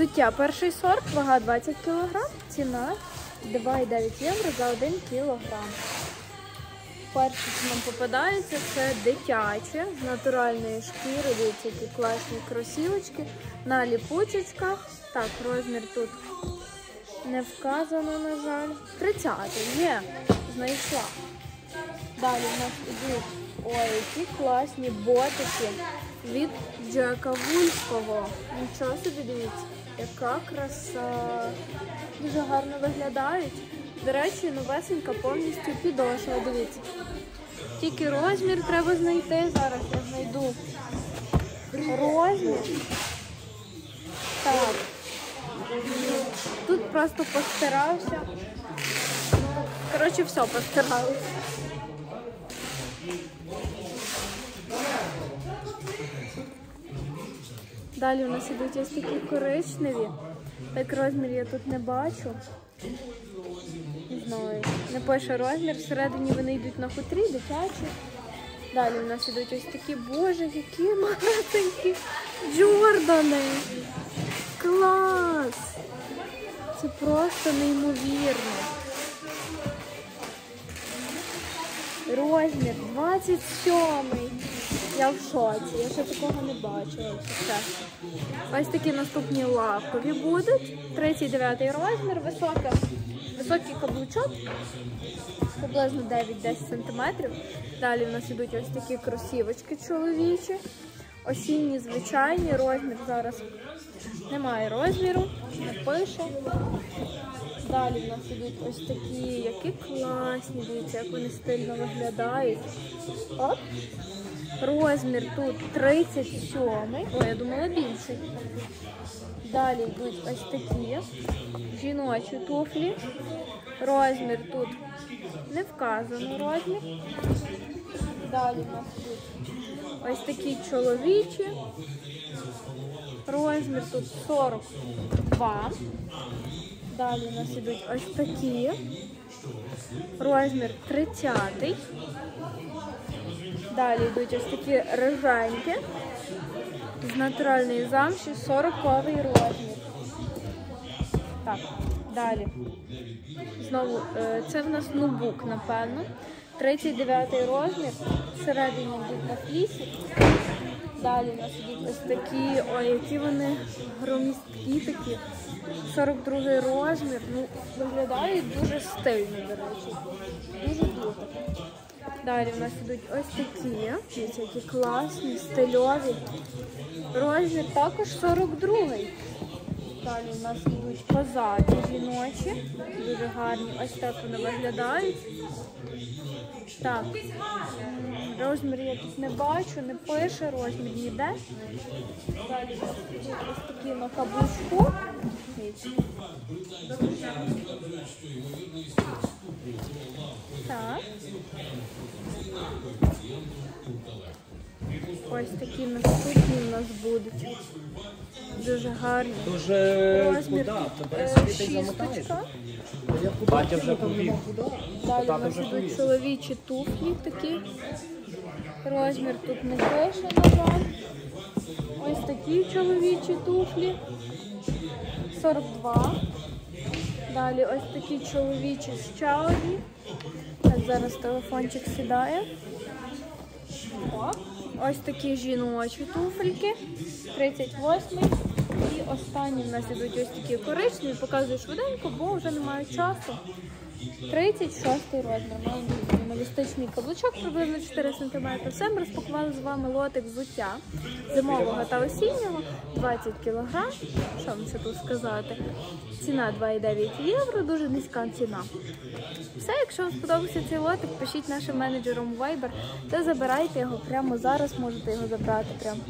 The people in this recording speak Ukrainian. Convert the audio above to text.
Взуття перший сорт, вага 20 кг, ціна 2,9 євро за 1 кг. Перше, що нам попадається, це дитяче з натуральної шкіри. Дивіться, які класні кросівочки на ліпучечках. Так, розмір тут не вказано, на жаль. 30 є, знайшла. Далі в нас ідуть ой, які класні ботики від Джека Вульфового. Нічого собі дивіться, яка краса. Дуже гарно виглядають. До речі, новесенька повністю підошва. Дивіться. Тільки розмір треба знайти. Зараз я знайду розмір. Так. Тут просто постарався. Ну, коротше, все постаралися. Далі у нас ідуть ось такі коричневі. Так розмір я тут не бачу. Не знаю. Не пише розмір. Всередині вони йдуть на хутрі, дитячі. Далі у нас ідуть ось такі, боже, які малесенькі Джордани. Клас! Це просто неймовірно. Розмір 27. Я в шоці. Я ще такого не бачила. Ось такі наступні лакові будуть. 39 розмір, висока, високий каблучок, приблизно 9-10 см. Далі в нас ідуть ось такі кросівочки чоловічі. Осінні, звичайні, розмір зараз немає розміру, не пише. Далі в нас ідуть ось такі, які класні, дивіться, як вони стильно виглядають. Оп. Розмір тут 37. Ой, я думала більший. Далі йдуть ось такі жіночі туфлі. Розмір тут не вказано розмір. Далі у нас йдуть ось такі чоловічі. Розмір тут 42. Далі у нас ідуть ось такі. Розмір 30. Далі йдуть ось такі рижаньки з натуральної замші 40 розмір. Так, далі. Знову, е, це в нас нубук, напевно. 39 розмір. Всередині йдуть на флісі. Далі у нас йдуть ось такі, ой, які вони громісткі такі. 42 розмір. Ну, виглядає дуже стильно, до речі. Дуже дуже. Далі у нас йдуть ось такі. Які класні, стильові. Розмір також 42 Далі у нас йдуть козаки жіночі. Дуже гарні. Ось так вони виглядають. Так. Розмір я тут не бачу, не пише, розмір ніде. Далі ось такі на каблучку. Так. Ось такі наступні у нас будуть. Дуже гарні. Дуже тут Тебе е, ти замотаєш? шісточка. Батя вже повів. Далі у нас ідуть чоловічі туфлі такі. Розмір тут не пише, на жаль. Ось такі чоловічі туфлі. 42. Далі ось такі чоловічі ще одні. Так, зараз телефончик сідає. О, ось такі жіночі туфельки. 38. Останні в нас ідуть ось такі коричневі. Показую швиденько, бо вже немає часу. 36 розмір. Маємо мінімалістичний каблучок, приблизно 4 см. Все ми розпакували з вами лотик взуття зимового та осіннього 20 кг. Що вам ще тут сказати? Ціна 2,9 євро, дуже низька ціна. Все, якщо вам сподобався цей лотик, пишіть нашим менеджерам у Viber та забирайте його прямо зараз, можете його забрати прямо.